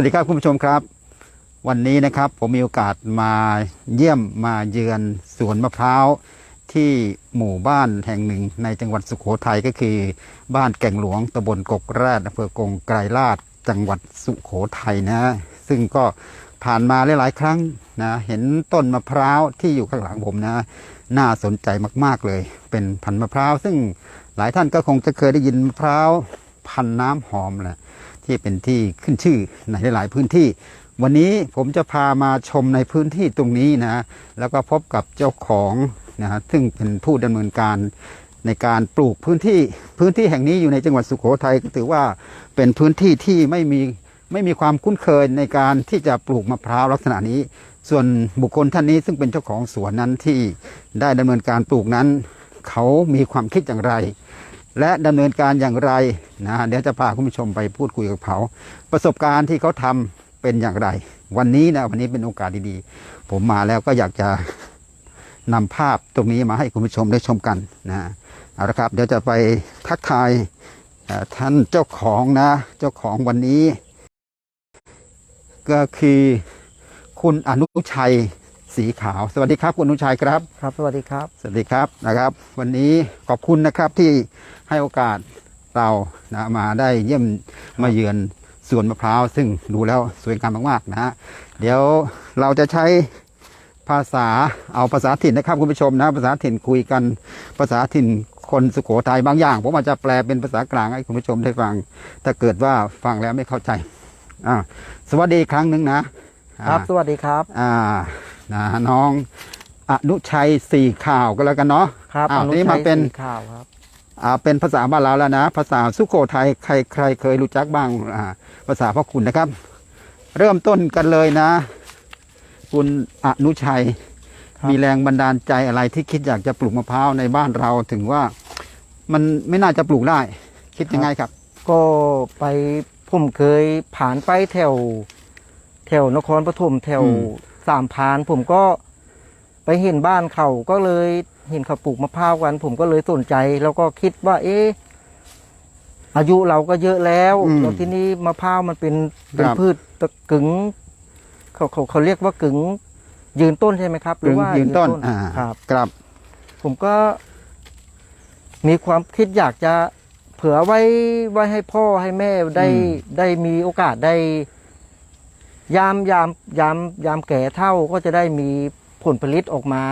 วัสดีครับคุณผู้ชมครับ วันนี้นะครับผมมีโอกาสมาเยี่ยมมาเยือนสวนมะพร้าวที่หมู่บ้านแห่งหนึ่งในจังหวัดสุโขทัยก็คือ บ้านแก่งหลวงตำบลกกแรดอำเภอกงไกรลาดจังหวัดสุโขทัยนะซึ่งก็ผ่านมาหลายๆครั้งนะเห็นต้นมะพร้าวที่อยู่ข้างหลังผมนะ น่าสนใจมากๆเลย เป็นพันธุ์มะพร้าว ซึ่งหลายท่านก็คงจะเคยได้ยินมะพร้าวพันธุ์น้ำหอมแหละ ที่เป็นที่ขึ้นชื่อในหลาย ๆ พื้นที่ วันนี้ผมจะพามาชมในพื้นที่ตรงนี้นะ แล้วก็พบกับเจ้าของนะฮะซึ่งเป็นผู้ดำเนินการในการปลูกพื้นที่พื้นที่แห่งนี้อยู่ในจังหวัดสุโขทัยถือว่าเป็นพื้นที่ที่ไม่มีไม่มีความคุ้นเคยในการที่จะปลูกมะพร้าวลักษณะนี้ ส่วนบุคคลท่านนี้ซึ่งเป็นเจ้าของสวนนั้นที่ได้ดำเนินการปลูกนั้น เขามีความคิดอย่างไร และดำเนินการอย่างไรนะเดี๋ยวจะพาคุณผู้ชมไปพูดคุยกับเขาประสบการณ์ที่เขาทำเป็นอย่างไร วันนี้นะวันนี้เป็นโอกาสดีๆ ผมมาแล้วก็อยากจะนำภาพตรงนี้มาให้คุณผู้ชมได้ชมกันนะเอาละครับเดี๋ยวจะไปทักทายเอ่อท่านเจ้าของนะ เจ้าของวันนี้ ก็คือคุณอนุชัยสีขาว สวัสดีครับคุณอนุชัยครับ ครับ สวัสดีครับ สวัสดีครับนะครับ วันนี้ขอบคุณนะครับที่ ให้โอกาสเรานะมาได้เยี่ยมมาเยือนสวนมะพร้าวซึ่งดูแล้วสวยงามมากๆนะฮะเดี๋ยวเราจะใช้ภาษาเอาภาษาถิ่นนะครับคุณผู้ชมนะภาษาถิ่นคุยกันภาษาถิ่นคนสุโขทัยบางอย่างผมอาจจะแปลเป็นภาษากลางให้คุณผู้ชมได้ฟัง ถ้าเกิดว่าฟังแล้วไม่เข้าใจอ่าสวัสดีอีกครั้งหนึ่งนะครับสวัสดีครับอ่านะน้องอนุชัยสี่ข่าวก็แล้วกันเนาะครับอ้าวอนุนี่ชัมายเป็นสีข่าวครับ อ่าเป็นภาษาบ้านเราแล้วนะ ภาษาสุโขทัยใครใครเคยรู้จักบ้างอ่าภาษาพ่อคุณนะครับ เริ่มต้นกันเลยนะ คุณอนุชัยครับมีแรงบันดาลใจอะไรที่คิดอยากจะปลูกมะพร้าวในบ้านเราถึงว่า มันไม่น่าจะปลูกได้ คิดยังไงครับ ก็ไปผมเคยผ่านไปแถว แถวนครปฐมแถวอืม สามพรานผมก็ไปเห็นบ้านเขาก็เลย เห็นเขาปลูกมะพร้าวกัน ผมก็เลยสนใจ แล้วก็คิดว่า เอ๊ะอายุเราก็เยอะแล้วอืมแล้วที่นี้มะพร้าวมันเป็นเป็นครับพืชตะกึ๋งเขาเขาเขาเรียกว่ากึ๋งยืนต้นใช่ไหมครับ หรือว่ายืนต้นยือ่า ครับ ครับ ผมก็ มีความคิดอยากจะเผื่อไว้ไว้ให้พ่อให้แม่ได้อืม ได้มีโอกาสได้ ยามยามยามยามแก่เท่าก็จะได้มี ผลผลิตออกมา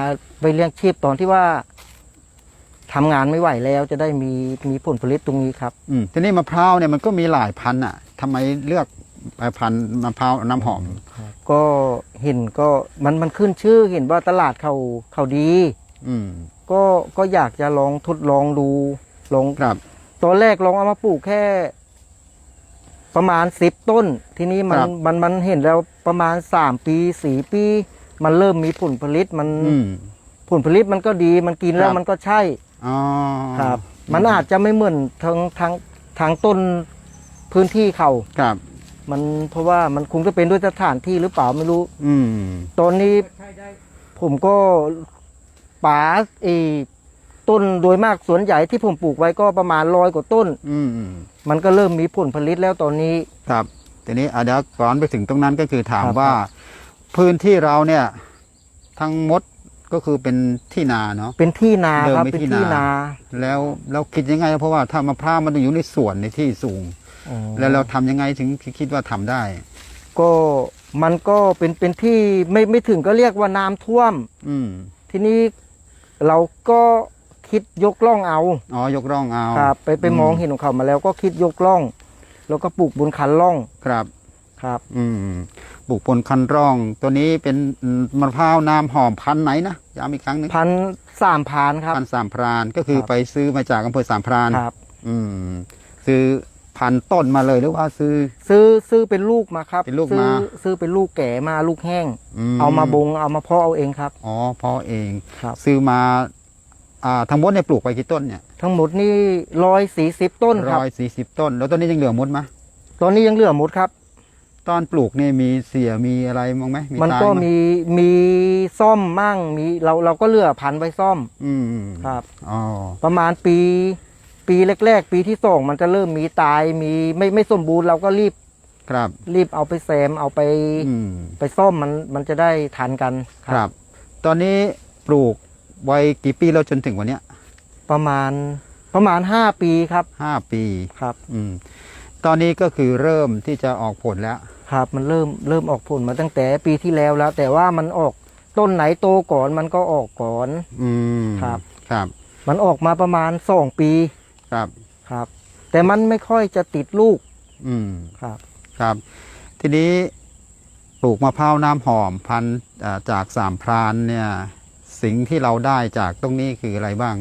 ไปเลี้ยงชีพตอนที่ว่าทำงานไม่ไหวแล้วจะได้มีมีผลผลิตตรงนี้ครับอืมทีนี้มะพร้าวเนี่ยมันก็มีหลายพันธุ์อะทำไมเลือกพันธุ์มะพร้าวน้ำหอม ก็เห็นก็มันมันขึ้นชื่อเห็นว่าตลาดเขาเขาดี อืมก็ก็อยากจะลองทดลองดูลองครับตอนแรกลองเอามาปลูกแค่ ประมาณสิบต้น ทีนี้มันครับมันมันเห็นแล้วประมาณสามปีสี่ปี มันเริ่มมีผลผลิตมันอืม ผลผลิตมันก็ดีมันกินแล้ครัวบมันก็ใช่อ๋อครับ มันอาจจะไม่เหมือนทางทางทางต้นพื้นที่เขาครับ มันเพราะว่ามันคงจะเป็นด้วยสถานที่หรือเปล่าไม่รู้ อืม ตอนนี้ผมก็ป่าเออต้นโดยมากสวนใหญ่ที่ผมปลูกไว้ก็ประมาณร้อยกว่าต้นอืมมันก็เริ่มมีผลผลิตแล้วตอนนี้ ครับ ทีนี้อะเดี๋ยวก่อนไปถึงตรงนั้นก็คือถามครับว่า พื้นที่เราเนี่ย ทั้งหมดก็คือเป็นที่นาเนาะ เป็นที่นาเดิมครับไม่เป็นที่ที่นา นา แล้วเราคิดยังไง เพราะว่าถ้ามะพร้าวมันต้องอยู่ในสวนในที่สูงอ๋อแล้วเราทำยังไงถึงคิดว่าทำได้ ก็มันก็เป็นเป็นที่ไม่ไม่ถึงก็เรียกว่าน้ำท่วม อืมทีนี้เราก็คิดยกล่องเอาอ๋อยกร่องเอาครับ ไปไปมองเห็นของเขามาแล้วก็คิดยกล่อง แล้วก็ปลูกบนคันล่องครับ ครับ อืม ปลูกบนคันร่อง ตัวนี้เป็นมะพร้าวน้ำหอมพันธุ์ไหนนะย้ำอีกครั้งหนึงพันสามพานครับ พันธุ์สามพรานก็คือครับไปซื้อมาจากอำเภอสามพรานครับ อืม ซื้อพันธุ์ต้นมาเลยหรือว่าซื้อ ซื้อซื้อเป็นลูกมาครับเป็นลูกซื้อมาซื้อเป็นลูกแก่มาลูกแห้งอืเอามาบงเอามาเพาะเอาเองครับ อ๋อเพาะเอง ครับ ซื้อมาอ่าทั้งหมดเนี่ยปลูกไปกี่ต้นเนี่ยทั้งหมดนี่ร้อยสี่สิบต้นครับร้อยสี่สิบต้น แล้วต้นนี้ยังเหลือหมดไหมตอนนี้ยังเหลือหมดครับ ตอนปลูกเนี่ยมีเสียมีอะไรมั้งไหมมันตายก็มั้ยมีมีซ่อมมั่งมีเราเราก็เลือกพันธุ์ไว้ซ่อมอืมครับ อ๋อประมาณปี ปีแรก ๆ ปีที่สองมันจะเริ่มมีตายมีไม่ไม่สมบูรณ์เราก็รีบครับรีบเอาไปแซมเอาไปอืมไปซ่อมมันมันจะได้ทันกันครับ ตอนนี้ปลูกไว้กี่ปีแล้วจนถึงวันเนี้ยประมาณประมาณห้าปีครับห้าปี ครับ อืม ตอนนี้ก็คือเริ่มที่จะออกผลแล้ว ครับมันเริ่มเริ่มออกผลมาตั้งแต่ปีที่แล้วแล้ว แต่ว่ามันออกต้นไหนโตก่อนมันก็ออกก่อน อืมครับ ครับ มันออกมาประมาณสองปีครับครับ แต่มันไม่ค่อยจะติดลูก อืมครับ ครับ ทีนี้ปลูกมะพร้าวน้ำหอมพันธุ์อ่าจากสามพรานเนี่ย สิ่งที่เราได้จากตรงนี้คืออะไรบ้าง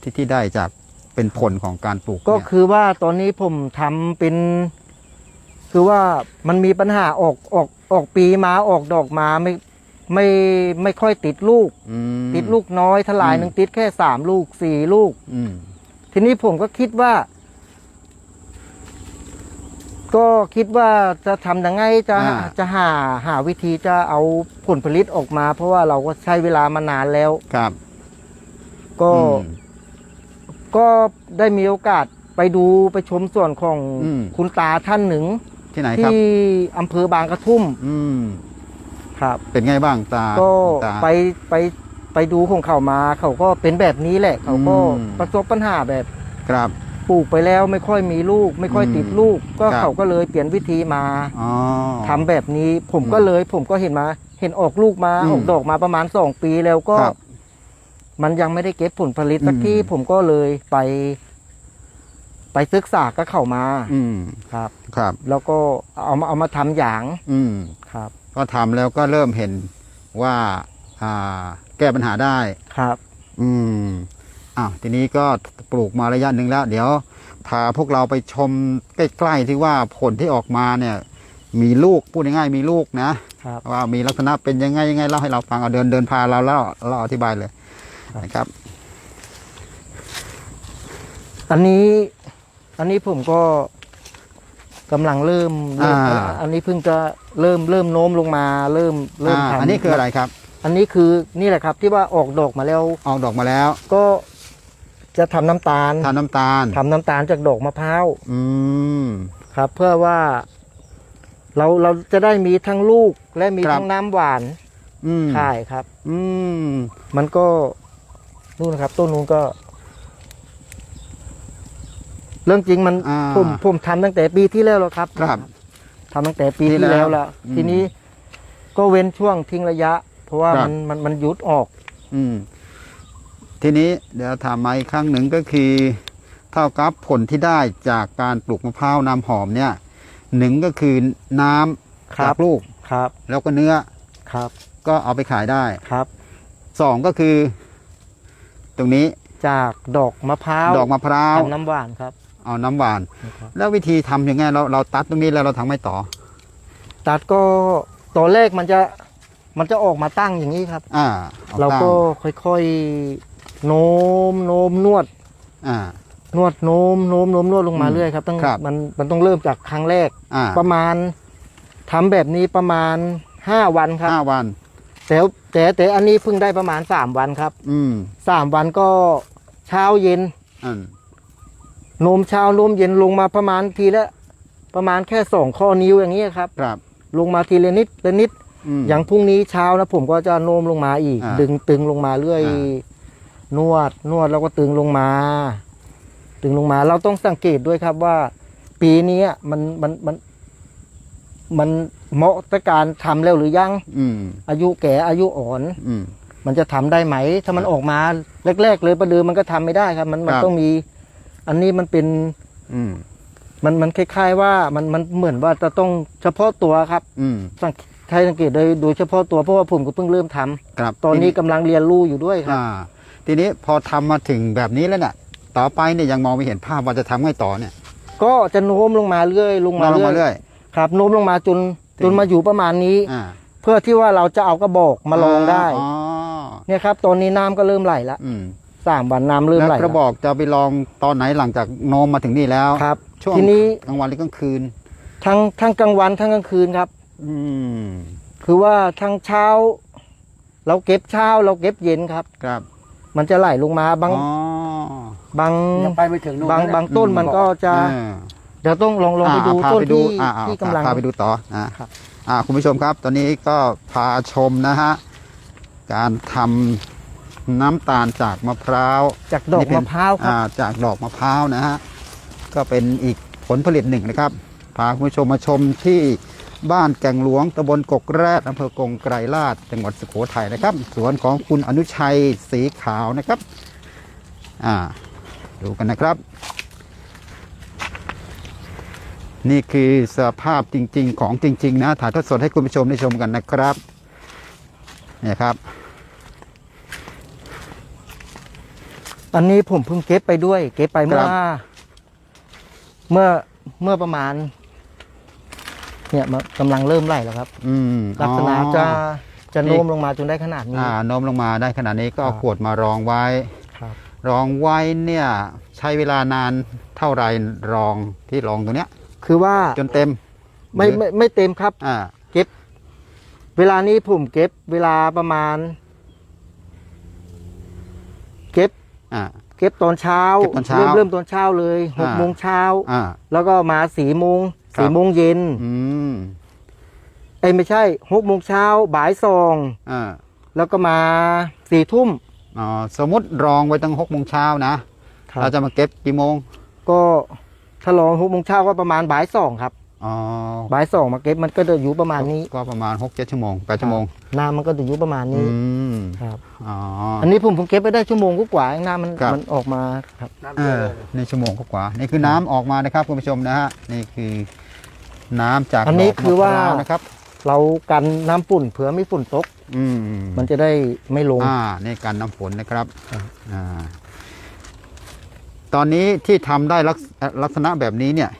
ที่ที่ได้จากเป็นผลของการปลูกก็เนี่ยคือว่าตอนนี้ผมทำเป็น คือว่ามันมีปัญหาออกออกออกปีมาออกดอกมาไม่ไม่ไม่ค่อยติดลูก อืม ติดลูกน้อยทลายอืม หนึ่งติดแค่สามลูกสี่ลูก อืม ทีนี้ผมก็คิดว่า ก็คิดว่าจะทำยังไงจะอ่า จะหาหาวิธีจะเอาผลผลิตออกมา เพราะว่าเราก็ใช้เวลามานานแล้ว ครับก็อืมก็ได้มีโอกาสไปดูไปชมส่วนของอืม คุณตาท่านหนึ่ง ที่ไหนครับ ที่อำเภอบางกระทุ่มอืมครับ เป็นไงบ้างตาก็ตา ไปไปไปดูของเขามา เขาก็เป็นแบบนี้แหละ เขาก็อืม ประสบปัญหาแบบครับ ปลูกไปแล้วไม่ค่อยมีลูก ไม่ค่อยอืมติดลูก ก็ครับ เขาก็เลยเปลี่ยนวิธีมาอ๋อ ทำแบบนี้ ผมอืมก็เลยผมก็เห็นมา เห็นออกลูกมาอืมออกดอกมาประมาณสองปีแล้วก็ ครับมันยังไม่ได้เก็บผลผลิตสักอืม ที่ผมก็เลยไป ไปศึกษาก็เข้ามาอืมครับ ครับ แล้วก็เอามาเอามาทำอย่างอืมครับ ก็ทำแล้วก็เริ่มเห็นว่าอ่าแก้ปัญหาได้ ครับ อืมอ้าวทีนี้ก็ปลูกมาระยะหนึ่งแล้ว เดี๋ยวพาพวกเราไปชมใกล้ๆที่ว่าผลที่ออกมาเนี่ย มีลูกพูดง่ายๆมีลูกนะ ครับ ว่ามีลักษณะเป็นยังไงยังไงเล่าให้เราฟังเอาเดินเดินพาเราแล้วเราอธิบายเลยครับนะครับ อันนี้ อันนี้ผมก็กำลังเริ่มเริ่มอ่า อันนี้เพิ่งจะเริ่มเริ่มโน้มลงมาเริ่มเริ่มอ่าทำอันนี้คืออะไรครับ อันนี้คือนี่แหละครับที่ว่าออกดอกมาแล้ว ออกดอกมาแล้วก็จะทำน้ำตาลทานน้ำตาลทำน้ำตาลจากดอกมะพร้าวอืม ครับ เพื่อว่า เราเราจะได้มีทั้งลูกและมีครับ ทั้งน้ำหวานอืมใช่ครับ อืม มันก็นู่นนะครับต้นนู้นก็ เรื่องจริงมันอ่าผมผมทำตั้งแต่ปีที่แล้วแล้วครับครับทำตั้งแต่ปีที่ที่แล้แล้ววแล้ว อืม ทีนี้ก็เว้นช่วงทิ้งระยะ เพราะว่าครับมันมันมันหยุดออกอืม ทีนี้เดี๋ยวถามมาอีกครั้งหนึ่งก็คือ เท่ากับผลที่ได้จากการปลูกมะพร้าวน้ำหอมเนี่ยหนึ่งก็คือน้ำครัจาบกลูก ครับแล้วก็เนื้อครับก็เอาไปขายได้ครับ สองก็คือ ตรงนี้จากดอกมะพร้าวดอกมะพร้าว ทำน้ำหวานครับ เอาน้ำหวานนะครับแล้ววิธีทำยังไงเราเราตัดตรงนี้แล้วเราทำไม่ต่อ ตัดก็ตอนแรกมันจะมันจะออกมาตั้งอย่างนี้ครับ อ่าอเราตั้งก็ค่อยๆโน้มโน้มนวด อ่า นวดโน้มโน้มโน้มนวดลงมาอืมเรื่อยครับต้องครับมันมันต้องเริ่มจากครั้งแรก อ่า ประมาณทำแบบนี้ประมาณห้าวันครับ ห้าวัน แต่แต่แต่อันนี้เพิ่งได้ประมาณสามวันครับอืมสามวันก็เช้าเย็นอันโน้มเช้าโน้มเย็นลงมาประมาณทีละประมาณแค่สองข้อนิ้วอย่างนี้ยครับ ครับ ลงมาทีละนิดละนิด ม อย่างพรุ่งนี้เช้านะผมก็จะโน้มลงมาอีก อ่าดึงตึงลงมาเรื่อย อ่นวด นวดแล้วก็ตึงลงมา ตึงลงมา เราต้องสังเกตด้วยครับว่า ปีนี้มันมันมัน มันเหมาะต่อการทำแล้วหรือยัง อืม อายุแก่อายุอ่อน อืม มันจะทำได้ไหม ถ้ามันออกมาแรกๆเลยประเดิมมันก็ทำไม่ได้ครับ มันมันครับ ต้องมี อันนี้มันเป็นอืม มันมันคล้ายๆว่ามันมันเหมือนว่าจะต้องเฉพาะตัวครับอืม สังใครสังเกตโดยโดยเฉพาะตัวเพราะว่าผมก็เพิ่งเริ่มทำครับตอนนี้กำลังเรียนรู้อยู่ด้วยครับ อ่า ทีนี้พอทำมาถึงแบบนี้แล้วเนี่ยต่อไปเนี่ยยังมองไม่เห็นภาพว่าจะทำไงต่อเนี่ยก็จะโน้มลงมาเรื่อยลงมาลงมาเรื่เรื่ออยยครับโน้มลงมาจนถึง จนมาอยู่ประมาณนี้ อ่าเพื่อที่ว่าเราจะเอากระบอกมาลองได้ อ๋อเนี่ยครับตอนนี้น้ำก็เริ่มไหลแล้วอืม สามวันน้ำเริ่มแล้วไหลกระบอกจะไปลองตอนไหนหลังจากโน้มมาถึงนี่แล้วครับ ช่วงทีนี้กลางวันหรือกลางคืน ทั้งทั้งกลางวันทั้งกลางคืนครับ อืมคือว่าทั้งเช้า เราเก็บเช้าเราเก็บเย็นครับ ครับ มันจะไหลลงมาบางอ๋อบางยังไปไม่ถึงนู่นบางนะบางต้นมันก็จะเออเดี๋ยวต้องลองลองไปดูอ่าพาต้นไปดูที่อ่าอ่าที่กำลัง พาไปดูต่ออ่าครับ อ่าคุณผู้ชมครับ ตอนนี้ก็พาชมนะฮะ การทำ น้ำตาลจากมะพร้าวจากดอกนี่เป็นมะพร้าวครับอ่จากดอกมะพร้าวนะฮะก็เป็นอีกผลผลิตหนึ่งนะครับพาคุณผู้ชมมาชมที่บ้านแก่งหลวงตำบลกกแรดอำเภอกงไกรลาดจังหวัดสุโขทัยนะครับ สวนของคุณอนุชัยสีขาวนะครับอ่าดูกันนะครับ นี่คือสภาพจริง ๆ ของจริง ๆ นะถ่ายทอดสดให้คุณผู้ชมได้ชมกันนะครับเนี่ยครับ อันนี้ผมเพิ่งเก็บไปด้วย เก็บไปเมื่ครัอบเมื่อเมื่อประมาณ เนี่ยมันกำลังเริ่มไล่แล้วครับ อืมลักษณะอ๋อจะจะนี่ โน้มลงมาจนได้ขนาดนี้ อ่าโน้มลงมาได้ขนาดนี้ก็เอาครับ ขวดมารองไว้ ครับ รองไว้เนี่ย ใช้เวลานานเท่าไหรรองที่รองตัวเนี้ย คือว่าจนเต็มไม่หรือไม่ไม่เต็มครับ อ่าเวลานี้ผมเก็บเวลาประมาณ เก็บ อ่า เก็บตอนเช้าเก็บตอนเช้าเริ่มเริ่มตอนเช้าเลยหกอ่าโมงเช้าอ่าแล้วก็มาสี่โมงครับสี่โมงเย็นอืมเอ้ยไม่ใช่หกโมงเช้าบ่ายสองอ่าแล้วก็มาสี่ทุ่มอ๋อสมมติรองไว้ตั้งหกโมงเช้านะเราจะมาเก็บกี่โมง ก็ถ้าลองหกโมงเช้าก็ประมาณบ่ายสองครับ อ๋อบ่ายสองมาเก็บมันก็จะอยู่ประมาณนี้ก็ประมาณหกเจ็ดชั่วโมงแปดชั่วโมงน้ำมันก็จะอยู่ประมาณอืนี้มครับอ๋ออันนี้ผมผมเก็บไปได้ชั่วโมงกว่าๆเองน้ำมันครับ มันออกมาครับ เออในชั่วโมงกว่าๆนี่คือน้ำออกมานะครับคุณผู้ชมนะฮะนี่คือน้ำจากอันนี้ดกคือว่า มะพร้นะครับ เรากันน้ำฝุ่นเผื่อมีฝุ่นตก อืมมันจะได้ไม่ลง อ่าในการน้ำฝนนะครับครับ อ่าตอนนี้ที่ทำได้ลักษลักษณะแบบนี้เนี่ย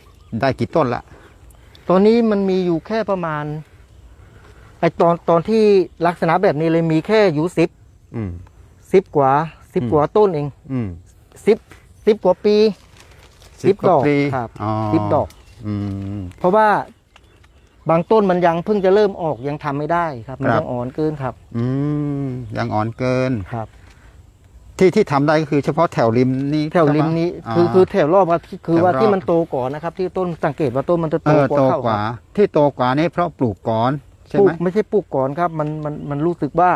ได้กี่ต้นละต อนนี้มันมีอยู่แค่ประมาณไอตอนตอนที่ลักษณะแบบนี้เลยมีแค่อยู่สิบอืมสิบกว่าสิบอืมกว่าต้นเองอืมสิบสิบกว่าปีสิบว่าดอกปีครับอ๋อสิบดอกอืมเพราะว่าบางต้นมันยังเพิ่งจะเริ่มออกยังทำไม่ได้ครับ มันครับยังอ่อนเกินครับ อืมยังอ่อนเกินครับ ที่ที่ทำได้ก็คือเฉพาะแถวริมนี้แถวริมนี้ใช่ไหคือคือแถวรอบครับคือว่าแถวรอบที่มันโตก่อนนะครับ ที่ต้นสังเกตว่าต้นมันจะเอโตอกว่าโตเข้ากว่าครับที่โตกว่านี่เพราะปลูกก่อนใช่ปลูไหม กไม่ใช่ปลูกก่อนครับ มันมันมันรู้สึกว่า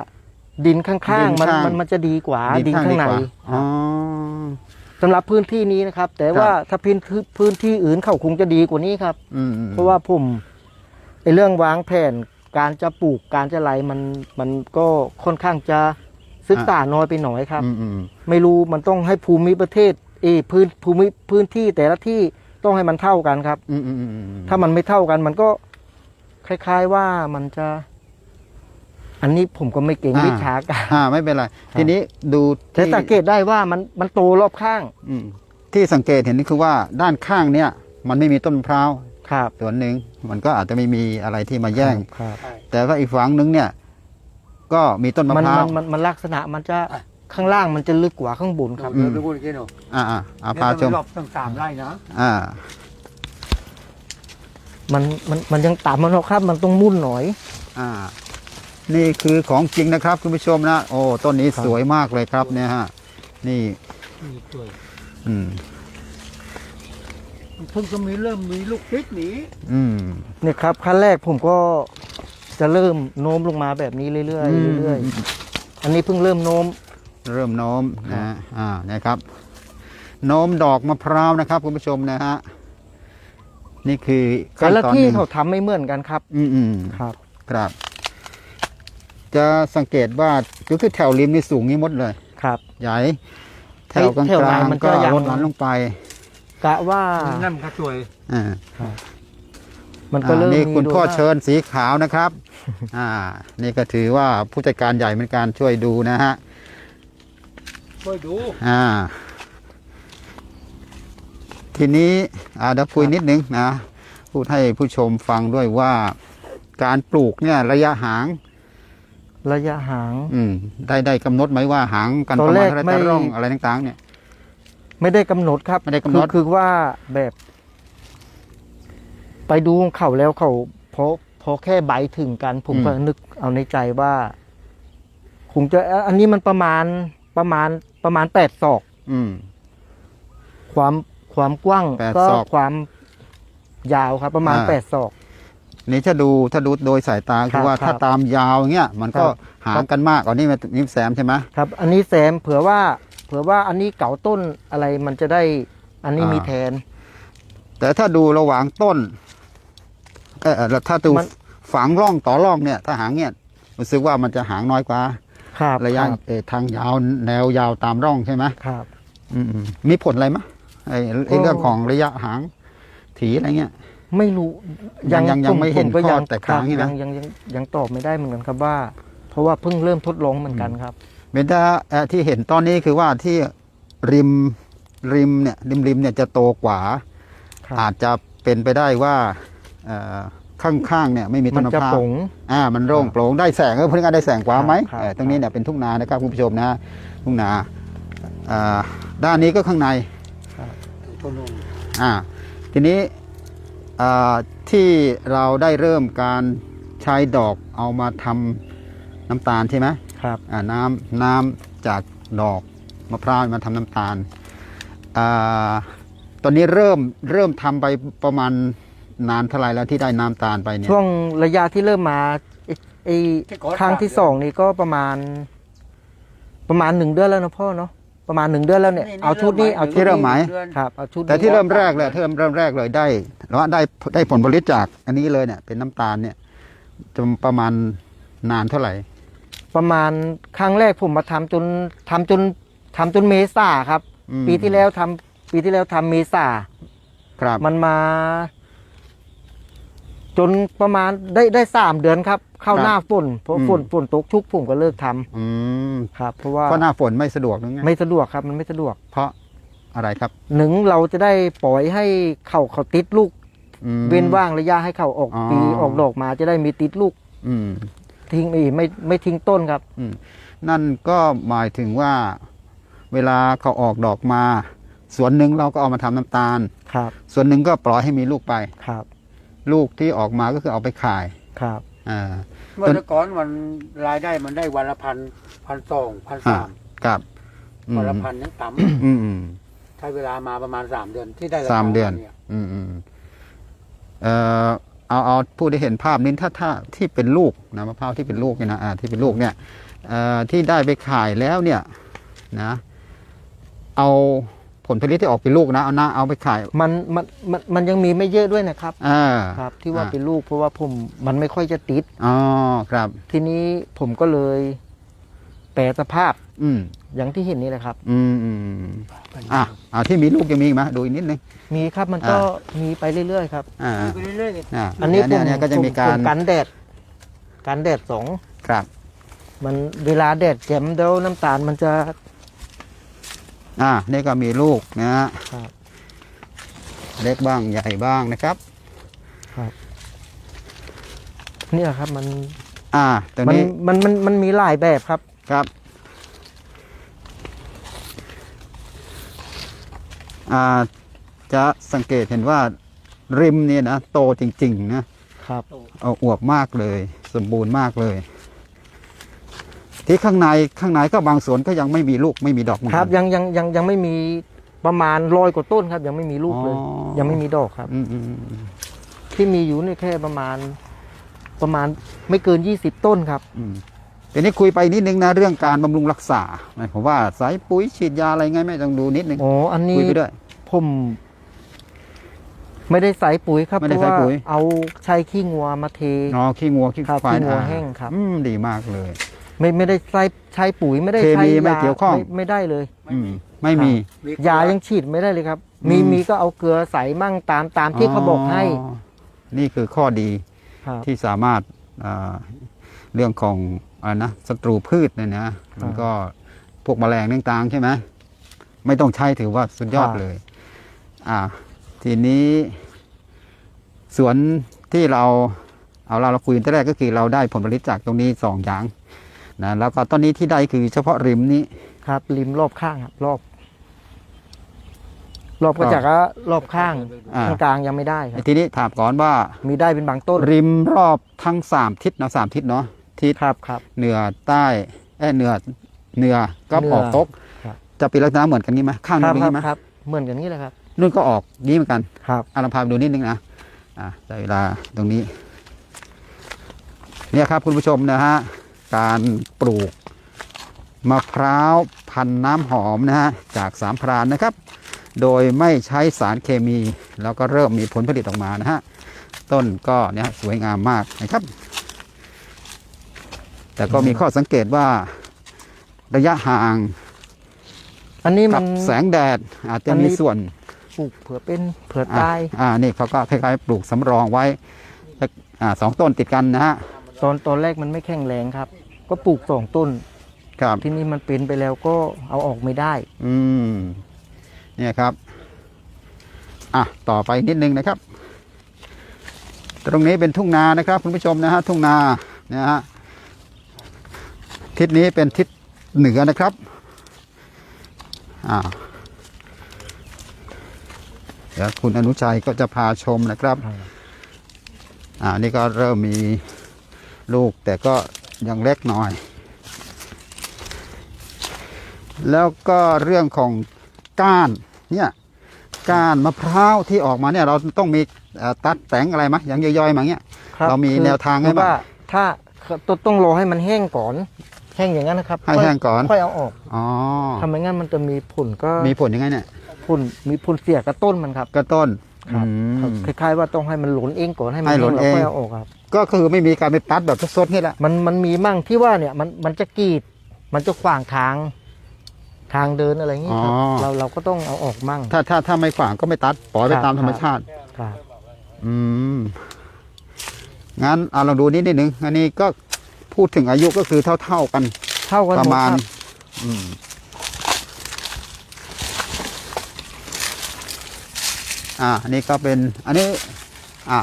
ดินข้างดินๆมันข้าง มันมันจะดีกว่าดินข้ข้างในดีกว่อ๋อ สำหรับพื้นที่นี้นะครับ แต่ครับว่าถ้าพื้นที่พื้นที่อื่นเขาคงจะดีกว่านี้ครับ อืมอืมเพราะว่าผมไอเรื่องวางแผนการจะปลูกการจะไรมันมันก็ค่อนข้างจะ ศึกษาน้อยไปหน่อยครับอืมอืมไม่รู้มันต้องให้ภูมิประเทศ เอยพื้นภูมิพื้นที่แต่ละที่ต้องให้มันเท่ากันครับอืมอืมอืมอืมถ้ามันไม่เท่ากันมันก็คล้าย ๆว่ามันจะ อันนี้ผมก็ไม่เก่งวิชาการอ่า ไม่เป็นไร ทีนี้ดูแต่ที่สังเกตได้ว่ามันมันโตรอบข้าง อืมที่สังเกตเห็นนี่คือว่าด้านข้างเนี่ย มันไม่มีต้นมะพร้าวครับส่วนหนึ่งมันก็อาจจะไม่มีอะไรที่มาแย่งครับแต่ว่าอีกฝั่งนึงเนี่ย ก็มีต้นมะมันพร้ามัวนมันมันลักษณะมันจะข้างล่างมันจะลึกกว่าข้างบนครับอืมเดี๋ยวไปพูดอีกทีหนูอ่าอ่าอ่าเนี่ยพาชมรอบตั้งสามไร่นะอ่า มันมันมันยังต่ำมันหรอกครับ มันต้องมุ่นหน่อย อ่า นี่คือของจริงนะครับคุณผู้ชมนะโอ้ต้นนี้ครับสวยมากเลยครับ เนี่ยฮะนี่นี่สวยอืมเพิ่งจะมีเริ่มมีลูกพริกหนีอืมเนี่ยครับขั้นแรกผมก็ จะเริ่มโน้มลงมาแบบนี้เรื่อยๆเรื่อยๆอันนี้เพิ่งเริ่มโน้ม เริ่มโน้มนะฮะอ่าเนี่ยครับ โน้มดอกมะพร้าวนะครับคุณผู้ชมนะฮะนี่คือแต่ขั้นละตอนที่หนึ่งเขาทำไม่เหมือนกันครับอืมอืมครับ ครับ จะสังเกตว่าก็คือแถวริมนี่สูงนี้หมดเลย ครับ ใหญ่แถวกลางแถวกไหนลางมันก็ก็ยังลดหลั่นลงไปกะว่านั่นมันก็สวยอ่า มันก็เริ่มอ่านี่มีคุณดูพ่อว่าเชิญสีขาวนะครับ อ่า นี่ก็ถือว่าผู้จัดการใหญ่เป็นการช่วยดูนะฮะ ช่วยดู อ่า ทีนี้อ่าเดี๋ยวคุยนิดนึงนะ พูดให้ผู้ชมฟังด้วยว่า การปลูกเนี่ยระยะหาง ระยะห่าง อืม ได้ได้กำหนดไหมว่าหางกันตปอนระแรมาณกอะไรไม่แต่ร่องอะไรต่างๆ เนี่ย ไม่ได้กำหนดครับไม่ได้กำหนดคือคือว่าแบบ ไปดูของเขาแล้วเขาพอพอแค่ใบถึงกัน ผมก็นึกเอาในใจว่าคงจะอันนี้มันประมาณประมาณประมาณแปดศอกอืม ความความกว้างแปดก็ศอกความยาวครับ ประมาณอ่า แปดศอก นี่ถ้าดูถ้าดูโดยสายตาคคืรัอบว่าครับถ้าตามยาวอย่างเงี้ยมันก็ครับ ห่างกันมากกว่านี่มันนี่แซมใช่ไหม ครับ อันนี้แซมเผื่อว่า เผื่อว่าอันนี้เก่าต้นอะไรมันจะได้ อันนี้อ่ามี มีแทน แต่ถ้าดูระหว่างต้นเออเออแล้วถ้าดูมัน ฝังร่องต่อร่องเนี่ย ถ้าหางเนี่ยรู้สึกว่ามันจะหางน้อยกว่า ครับระยะครับเอ่อทางยาวแนวยาวตามร่องใช่ไหมครับ อืมๆมีผลอะไรไหมไอ้ไอ้ก็ เรื่องของระยะหางถีอะไรเงี้ย ไม่รู้ยังยังยังผไม่เห็นผก็ข้อยังแตกต่างครับนี่นะยังยังยังยังตอบไม่ได้เหมือนกันครับว่า เพราะว่าเพิ่งเริ่มทดลองเหมือนกันครับเบนด้าเอ่อที่เห็นตอนนี้คือว่าที่ริมริมเนี่ยริมริมเนี่ยจะโตกว่าครับ อาจจะเป็นไปได้ว่าเอ่อข้างๆเนี่ยไม่มีต้มันนมะจะพร้าวผงอ่ามันโล่งโปร่งได้แสงเออพนักงานได้แสงกว่าไหมครับเออตรงนี้เนี่ยเป็นทุ่งนานะครับคุณผู้ชมนะทุ่งนาอ่าด้านนี้ก็ข้างในต้นนมอ่าทีนี้อ่าที่เราได้เริ่มการใช้ดอกเอามาทำน้ำตาลใช่ไหมครับอ่าน้ำน้ำจากดอกมะพร้าวมาทำน้ำตาลอ่า ตอนนี้เริ่มเริ่มทำไปประมาณนานเท่าไหร่แล้วที่ได้น้ำตาลไปเนี่ยช่วงระยะที่เริ่มมาไอ้ไอ้ครั้งที่สองนี่ก็ประมาณ ประมาณหนึ่งเดือนแล้วนะพ่อเนาะประมาณหนึ่งเดือนแล้วเนี่ยเอาชุดนี้เอาชุที่ดเริ่มหมายครับเอาชุดแต่นี้ที่เริ่มแรกเลยที่เริ่มเริ่มแรกเลยได้ว่าได้ได้ผลผลิตจากอันนี้เลยเนี่ย เป็นน้ำตาลเนี่ยจะประมาณนานเท่าไหร่ ประมาณครั้งแรกผมมาทำจนทำจนทำจนเมษาครับอืมปีที่แล้วทำ ปีที่แล้วทำเมษาครับมันมา จนประมาณได้ได้สามเดือนครับ เข้าหน้าฝนเพราะฝนฝนตกชุกผมก็เลิกทำอืมครับ เพราะว่าเพราะหน้าฝนไม่สะดวกนึงไงไม่สะดวกครับ มันไม่สะดวก เพราะอะไรครับหนึ่งเราจะได้ปล่อยให้เขาเขาติดลูกอืมเว้นว่างระยะให้เขาออกอ๋อปีออกดอกมาจะได้มีติดลูก อืมทิ้งไม่ไม่ไม่ทิ้งต้นครับนั่นก็หมายถึงว่า เวลาเขาออกดอกมา ส่วนหนึ่งเราก็เอามาทำน้ำตาล ครับ ส่วนหนึ่งก็ปล่อยให้มีลูกไป ครับ ลูกที่ออกมาก็คือเอาไปขาย ครับ อ่า เมื่อแต่ก่อนมันรายได้มันได้วันละพันพันสองพันอ่าสามกับอืมวันละพันยังต่อืมอืมำใช้เวลามาประมาณสามเดือนที่ได้รคสามเดือนยอืมอืมเอ่อเอาเอาผู้ที่เห็นภาพนี้ถ้าถ้าที่เป็นลูกนะมะพร้าวที่เป็นลูกเนี่ยนะอ่าที่เป็นลูกเนี่ยเอ่อที่ได้ไปขายแล้วเนี่ยนะ เอา ผลผลิตที่ออกเป็นลูกนะเอาหน้าเอาไปขายมันมันมันมันยังมีไม่เยอะด้วยนะครับอ่าครับ ที่ว่าอ่เป็นลูกเพราะว่าผมมันไม่ค่อยจะติดอ๋อครับ ทีนี้ผมก็เลย แปลสภาพ อืมอย่างที่เห็นนี่แหละครับอืมอืมอืมอะอ่าที่มีลูกยังมีอีกไหมดูอีกนิดนึง มีครับมันก็มีไปเรื่อยๆครับอ่าไปเรื่อยอ่าอันนี้เยผมเนี่ยก็จะมีการผมกันแดดกันแดดสองครับ มันเวลาแดดแจ่มเดี๋ยวน้ำตาลมันจะ อ่านี่ก็มีลูกนะฮะครับเล็กบ้างใหญ่บ้างนะครับ เนี่ยครับมันอ่าตรงมันนี้มันมันมันมีหลายแบบครับ ครับอ่าจะสังเกตเห็นว่าริมเนี่ยนะโตจริง ๆ นะครับ เอาอวบมากเลย สมบูรณ์มากเลย ที่ข้างในข้างในก็บางสวนก็ยังไม่มีลูกไม่มีดอกเหมือนคกัรับ น ยังยังยังยังไม่มีประมาณร้อยกว่าต้นครับ ยังไม่มีลูกเลย อ๋อ ยังไม่มีดอกครับ อืมอืมอืมที่มีอยู่นี่แค่ประมาณประมาณไม่เกินยี่สิบต้นครับ อืมทีนี้คุยไปนิดนึงนะเรื่องการบำรุงรักษาหมายผมว่าสายปุ๋ยฉีดยาอะไรไงไม่ต้องดูนิดนึงอ๋อ อันคุนี้ยไปด้วย ผม ไม่ได้ใส่ปุ๋ยครับไม่เพได้ราะใส่ว่าปุ๋ย เอาใช้ขี้งัวมาเท อ๋อขี้งัวขี้ครับควายขี้งัวอ่าแห้งครับ อืมดีมากเลย ไม่ไม่ได้ใส่ใช้ปุ๋ยไม่ได้เคใช้มีไม่าเกี่ยวข้อง ไม่ไม่ได้เลย อืมไม่มีมี ยายังฉีดไม่ได้เลยครับ มีอืม มีก็เอาเกลือใส่มั่งตามตามที่เขาบอกให้นี่คือข้อดีครับ ที่สามารถอ่าเรื่องของอะไรนะศัตรูพืชเนี่ยนะมันก็พวกแมลงต่างๆใช่ไหมไม่ต้องใช้ถือว่าสุดยอดครับเลย อ่า ทีนี้ สวนที่เราเอาเราเราคุยกันแต่แรกก็คือเราได้ผลผลิตจากตรงนี้สองอย่าง นะแล้วก็ตอนนี้ที่ได้คือเฉพาะริมนี้ครับ ริมรอบข้างครับ รอบ รอบก็ก็จากว่ารอบข้างอ่าข้างกลางยังไม่ได้ครับ ทีนี้ถามก่อนว่า มีได้เป็นบางต้นริมรอบทั้งสามทิศเนาะสามทิศเนาะทิศครับครับ เหนือใต้เอ้ยเหนือเหนือก็เหนือออกตก ครับ จะเป็นลักษณะเหมือนกันนี้ไหมข้างคนู้รับนครันี้บไหมครับ เหมือนกันนี่แหละครับ นู่นก็ออกนี้เหมือนกัน ครับ อาราพาไปดูนิดนึงนะ อะได้เวลาตรงนี้ เนี่ยครับคุณผู้ชมนะฮะ การปลูกมะพร้าวพันธุ์น้ำหอมนะฮะจากสามพรานนะครับ โดยไม่ใช้สารเคมี แล้วก็เริ่มมีผลผลิตออกมานะฮะต้นก็เนี่ยสวยงามมากนะครับ แต่ก็มีข้อสังเกตว่าระยะห่างอันนี้มักันบแสงแดดอาจจะอันนี้มีส่วน ปลูกเผื่อเป็นเผื่ออะตาย อ่า นี่เขาก็คล้ายๆ ปลูกสำรองไว้สักอ่าสองต้นติดกันนะฮะ ตอนตอนแรกมันไม่แข็งแรงครับ ก็ปลูกสองต้น ครับที่นี่มันเป็นไปแล้วก็เอาออกไม่ได้ อืมเนี่ยครับ อะต่อไปนิดนึงนะครับ ตรงนี้เป็นทุ่งนานะครับคุณผู้ชมนะฮะทุ่งนานะฮะทิศนี้เป็นทิศเหนือนะครับอ่าเดี๋ยวคุณอนุชัยก็จะพาชมนะครับ อ่านี่ก็เริ่มมี ลูกแต่ก็ยังเล็กหน่อย แล้วก็เรื่องของก้านเนี่ยก้านมะพร้าวที่ออกมาเนี่ยเราต้องมีเอ่อตัดแต่งอะไรไหมอย่างย่อยๆมาเงี้ยครับเรามีคือแนวทางให้คือบ้างว่าถ้าต้องต้องรอให้มันแห้งก่อน แห้งอย่างนั้นนะครับให้ค่ยแห้งก่อนค่อยเอาออกอ๋อทำไมงั้นมันจะมีผลก็มีผลยังไงเนี่ยผลมีผลเสียกับต้นมันครับกระต้น ครับอืมคล้ายๆว่าต้องให้มันหลนเองก่อนให้มันให้หล่นแห้งแล้วค่อยเองเอาออกครับ ก็คือไม่มีการไปตัดแบบสดๆนี่แหละ มันมันมีมั่งที่ว่าเนี่ยมันมันจะกรีด มันจะขวางทาง ทางเดินอะไรอย่างงี้ครับ อ๋อ เราเราก็ต้องเอาออกมั่ง ถ้าถ้าถ้าไม่ขวางก็ไม่ตัดปล่อยไปครับ ตามธรรมชาติ ครับ อืมงั้นเอาลองดูนิดนิดหนึ่งอันนี้ก็พูดถึงอายุก็คือเท่าๆกัน เท่ากันประหมดมาณครับอืม อ่าอันนี้ก็เป็นอันนี้อ่า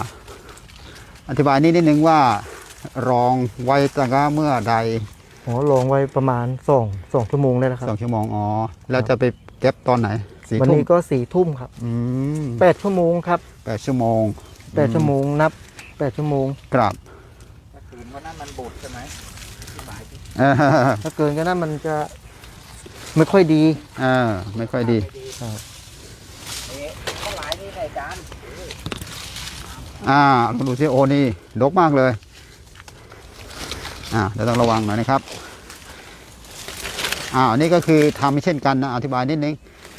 อธิบายนิดนิดนึงว่ารองไว้ตั้งแต่เมื่อใดโอ้ลงไว้ประมาณสองสองชั่วโมงได้แล้วครับสองชั่วโมงอ๋อแล้วจะไปเก็บตอนไหนสี่วันทุ่มนี้ก็สี่ทุ่มครับอืมแปดชั่วโมงครับแปดชั่วโมงแปดชั่วโมงนับแปดชั่วโมงกลับคืนวันนั้นมันบดใช่ไหมเออถ้าเกินก็นั้นมันจะไม่ค่อยดีเออไม่ค่อยดีครับ เท่าไหร่นี่ไหน จานอ่าลองดูซิโอนี่ดกมากเลย อ่าเดี๋ยวต้องระวังหน่อยนะครับ อ่าอันนี้ก็คือทำเช่นกันนะอธิบายนิดนึง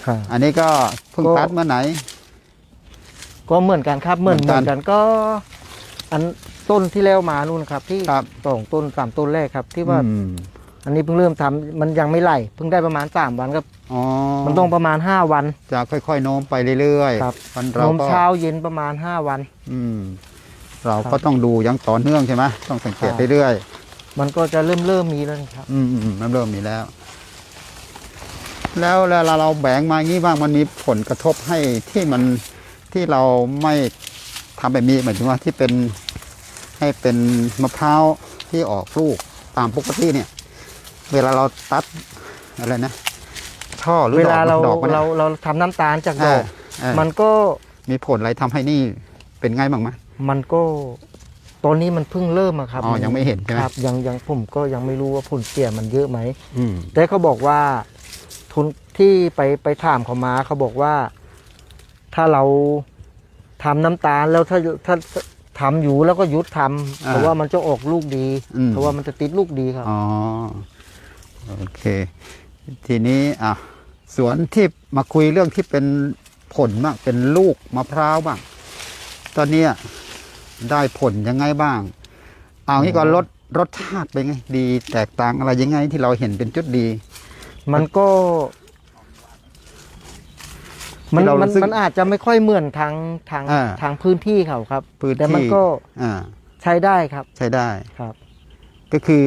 ครับ อันนี้ก็เพิ่งก็ ตัดเมื่อไหน ก็เหมือนกันครับเหมือนเหมืเหอนกันมือนกันก็ อันต้นที่แล้วมานู่นครับ ที่ครับ สองต้นสามต้นแรกครับ ที่ว่าอืม อันนี้เพิ่งเริ่มทำมันยังไม่ไหลเพิ่งได้ประมาณสามวันครับอ๋อมันต้องประมาณห้าวัน จะค่อยๆโน้มไปเรื่อยครับวันนเรามก็เช้าเย็นประมาณห้าวัน อืมเราครับก็ต้องดูอยังต่อเนื่องใช่ไหมต้องสังเกตครับเรื่อยมันก็จะเริ่มเริ่มมีแล้วนะครับๆอืมอืมอืมเริ่มมีแล้ว แล้วเวลาเราแบ่งมาอย่างนี้บ้างมันมีผลกระทบให้ที่มันที่เราไม่ทำแบบนี้หมายถึงว่าที่เป็นให้เป็นมะพร้าวที่ออกลูกตามปกติเนี่ย เวลาเราตัดอะไรนะช่อหรือเวดอกลาเราดอกมันเราเราทำน้ำตาลจากดเอออก เออ มันก็มีผลอะไรทำให้นี่เป็นไงบ้างไหม มันก็ตอนนี้มันเพิ่งเริ่มอะครับอ๋อยังไม่เห็นใช่ไหม ครับยังยังผมก็ยังไม่รู้ว่าผลเสียมันเยอะไหม อืม แต่เขาบอกว่าทุนที่ไปไปถามเขามาเขาบอกว่าถ้าเราทำน้ำตาลแล้วถ้าถ้าทำอยู่แล้วก็หยุดทำเพราะว่ามันจะออกลูกดี อืม เพราะว่ามันจะติดลูกดีครับ อ๋อ โอเค ทีนี้อะสวนที่มาคุยเรื่องที่เป็นผลบ้างเป็นลูกมะพร้าวบ้าง ตอนเนี้ยได้ผลยังไงบ้าง เอางี้ก่อนรสรสชาติเป็นไง ดีแตกต่างอะไรยังไงที่เราเห็นเป็นจุดดี มันก็มันที่เรามันรู้สึกมันอาจจะไม่ค่อยเหมือนทางทางอ่าทางพื้นที่เขาครับพื้นแต่มันที่ก็อ่าใช้ได้ครับ ใช้ได้ครับ ก็คือ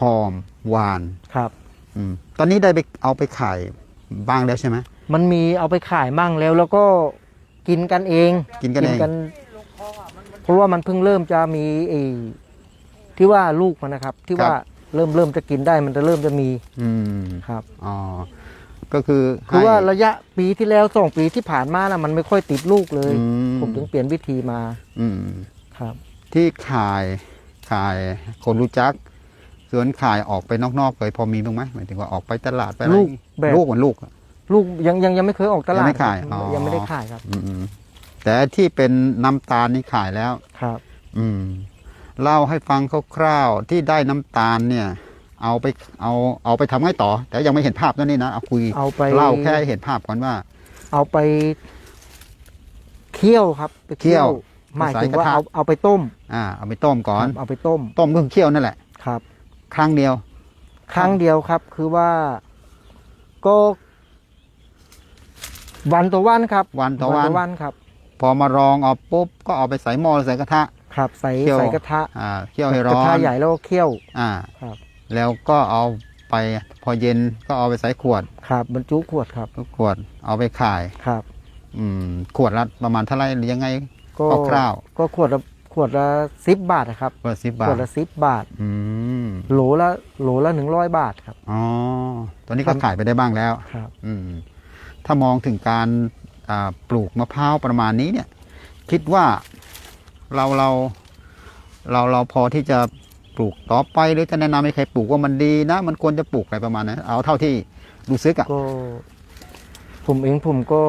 หอม หวานครับ อืมตอนนี้ได้ไปเอาไปขายบ้างแล้วใช่ไหม มันมีเอาไปขายมั่งแล้วแล้วก็กินกันเองกินกันเอง เพราะว่ามันเพิ่งเริ่มจะมีไอ้ที่ว่าลูกมันนะครับ ที่ว่าเริ่มเริ่มจะกินได้มันจะเริ่มจะมีอืมครับอ๋อก็คือคือว่าให้ ระยะปีที่แล้วสองปีที่ผ่านมานะมันไม่ค่อยติดลูกเลย อืผมถึงเปลี่ยนวิธีมาอืม ครับ ที่ขายขายคนรู้จัก ส่วนขายออกไปนอกๆเลยพอมีบ้างไหมหมายถึงว่าออกไปตลาดไปอะไรลูกแบบ ลูกเหมือนลูกอะ ลูกยังยังยังไม่เคยออกตลาดยังไม่ขายครับอ๋อ ยังไม่ได้ขายครับ อืมอืมแต่ที่เป็นน้ำตาลนี่ขายแล้ว ครับ อืมเล่าให้ฟังคร่าวๆที่ได้น้ำตาลเนี่ย เอาไปเอาเอาไปทำไงต่อ แต่ยังไม่เห็นภาพนั่นนี่นะเอาคุยเอาไป เล่าแค่ให้เห็นภาพก่อนว่า เอาไปเคี่ยวครับไปเคี่ยวหมายถึงใส่กระว่าทะ เอาเอาไปต้มอ่า เอาไปต้มก่อน ครับเอาไปต้มต้มก็คือเคี่ยวนั่นแหละ ครับ ครั้งเดียว ครั้งเดียวครับ คือว่าก็ วันต่อวันครับวันต่อวันวันครับ พอมารองเอาปุ๊บก็เอาไปใส่หม้อใส่กระทะ ครับ ใส่เคี่ยวใส่กระทะอ่าเคี่ยวให้กร้ระอทะนใหญ่แล้วก็เคี่ยว อ่าครับ แล้วก็เอาไปพอเย็นก็เอาไปใส่ขวด ครับบรรจุขวดครับทุกขวดเอาไปขายครับ อืมขวดละประมาณเท่าไหรหรือยังไงก็คร่าวก็ขวดละ ขวดละสิบบาทนะครับขวดสิบบาขวทดละสิบบาทอืมโหลละโหลละหนึ่งร้อยบาทครับอ๋อตอนนี้ก็ครับขายไปได้บ้างแล้วครับอืมถ้ามองถึงการอ่าปลูกมะพร้าวประมาณนี้เนี่ย คิดว่าเราเราเราเราพอที่จะปลูกต่อไปหรือจะแนะนำให้ใครปลูกว่ามันดีนะ มันควรจะปลูกอะไรประมาณนั้นเอาเท่าที่รู้สึกอะก็ผมเองผมก็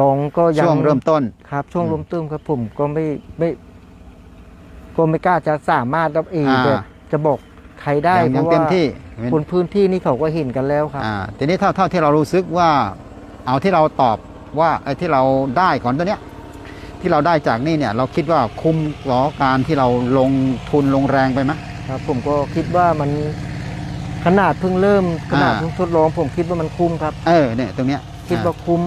ลองก็ยังช่วงเริ่มต้นครับ ช่วงอืมเริ่มต้นครับผมก็ไม่ไม่ ก็ไม่กล้าจะสามารถรับเองอ่า แบบจะบอกใครได้ยังเพยังราะเต็มว่าที่คนพื้นที่นี่เขาก็เห็นกันแล้วครับ อ่าทีนี้เท่าเท่าที่เรารู้สึกว่า เอาที่เราตอบว่าไอ้ที่เราได้ก่อนตัวเนี้ยที่เราได้จากนี่เนี่ยเราคิดว่าคุ้มต่อการที่เราลงทุนลงแรงไปไหม ครับ ผมก็คิดว่ามันขนาดเพิ่งเริ่มขนาดอ่า เพิ่งทดลอง ผมคิดว่ามันคุ้มครับ เออเนี่ยตรงเนี้ยคิดว่าคุ้ม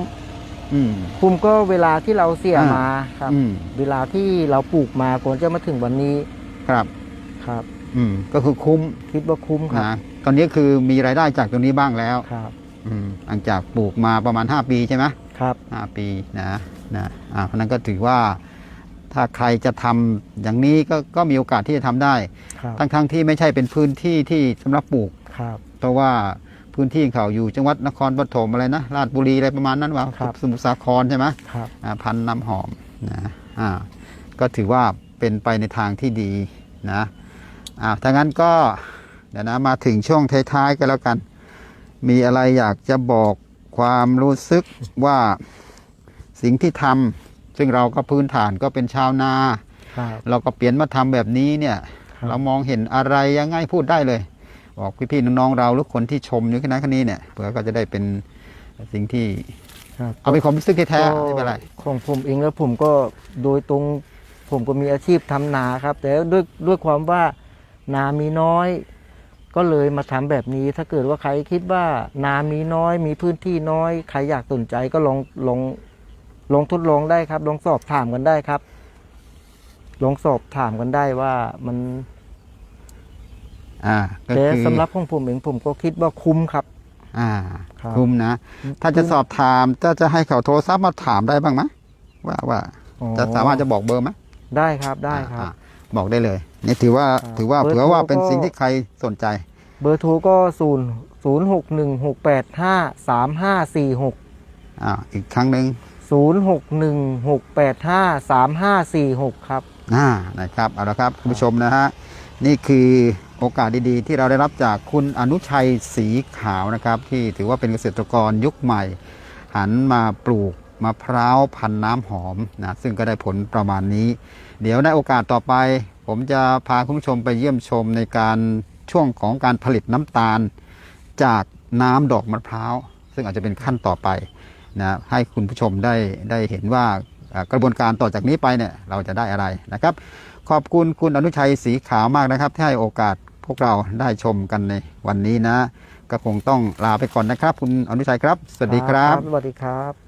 อืมคุ้มก็เวลาที่เราเสียอ่าม มาครับ อืมเวลาที่เราปลูกมาก่อนจะมาถึงวันนี้ครับ ครับ อืม ก็คือคุ้มคิดว่าคุ้มครับนะตอนนี้คือมีรายได้จากตรงนี้บ้างแล้ว ครับอืม หลังจากปลูกมาประมาณ 5 ปีใช่ไหมครับ ห้าปีนะนะอ่าเพราะฉะนั้นก็ถือว่า ถ้าใครจะทำอย่างนี้ก็ก็มีโอกาสที่จะทำได้ ครับทั้งทั้งที่ไม่ใช่เป็นพื้นที่ที่สำหรับปลูก ครับ เพราะว่า พื้นที่เขาอยู่จังหวัดนครปฐมอะไรนะราชบุรีอะไรประมาณนั้นวะครับสมุทรสาครใช่ไหมครับอ่าพันธุ์น้ำหอมนะอ่าก็ถือว่าเป็นไปในทางที่ดีนะอ่าถ้างั้นก็เดี๋ยวนะมาถึงช่วงท้ายๆกันแล้วกัน มีอะไรอยากจะบอกความรู้สึกว่าสิ่งที่ทำซึ่งเราก็พื้นฐานก็เป็นชาวนาครับเราก็เปลี่ยนมาทำแบบนี้เนี่ยครับเรามองเห็นอะไรยังไงพูดได้เลย บอกพี่ๆน้องๆเราหรือคนที่ชมอยู่คณะคนี้เนี่ยเผื่อก็จะได้เป็นสิ่งที่ครับเอาเป็นความรู้สึกที่แท้ก็ไม่เป็นไรของผมเองแล้วผมก็โดยตรงผมก็มีอาชีพทำนาครับ แต่ด้วยด้วยความว่านามีน้อย ก็เลยมาทำแบบนี้ ถ้าเกิดว่าใครคิดว่านามีน้อย มีพื้นที่น้อยใครอยากสนใจก็ลองลองลองทดลองได้ครับ ลองสอบถามกันได้ครับ ลองสอบถามกันได้ว่ามัน อ่าก็แต่คือสำหรับของผมเองผมก็คิดว่าคุ้มครับ อ่า ครับ คุ้มนะ ถ้าจะสอบถามจะจะให้เขาโทรศัพท์มาถามได้บ้างไหมว่าว่า อ๋อจะสามารถจะบอกเบอร์ไหมได้ครับได้ครับ อ่าบอกได้เลยนี่ถือว่าครับถือว่าเบอร์เผื่อว่าโทรเป็นก็ สิ่งที่ใครสนใจ เบอร์โทรก็ศูนย์ศูนย์หกหนึ่งหกแปดห้าสามห้าสี่หกอ่า อีกครั้งหนึ่งศูนย์หกหนึ่งหกแปดห้าสามห้าสี่หกครับ อ่านะครับเอาละครับคุณผู้ชมนะฮะนี่คือ โอกาสดีๆ ที่เราได้รับจากคุณอนุชัยสีขาวนะครับ ที่ถือว่าเป็นเกษตรกรยุคใหม่ หันมาปลูกมะพร้าวพันธุ์น้ำหอมนะซึ่งก็ได้ผลประมาณนี้ เดี๋ยวในโอกาสต่อไป ผมจะพาคุณผู้ชมไปเยี่ยมชมในการช่วงของการผลิตน้ำตาล จากน้ำดอกมะพร้าวซึ่งอาจจะเป็นขั้นต่อไปนะให้คุณผู้ชมได้ได้เห็นว่ากระบวนการต่อจากนี้ไปเนี่ยเราจะได้อะไรนะครับ ขอบคุณคุณอนุชัยสีขาวมากนะครับ ที่ให้โอกาสพวกเราได้ชมกันในวันนี้นะ ก็คงต้องลาไปก่อนนะครับ คุณอนุชัยครับ สวัสดีครับ สวัสดีครับ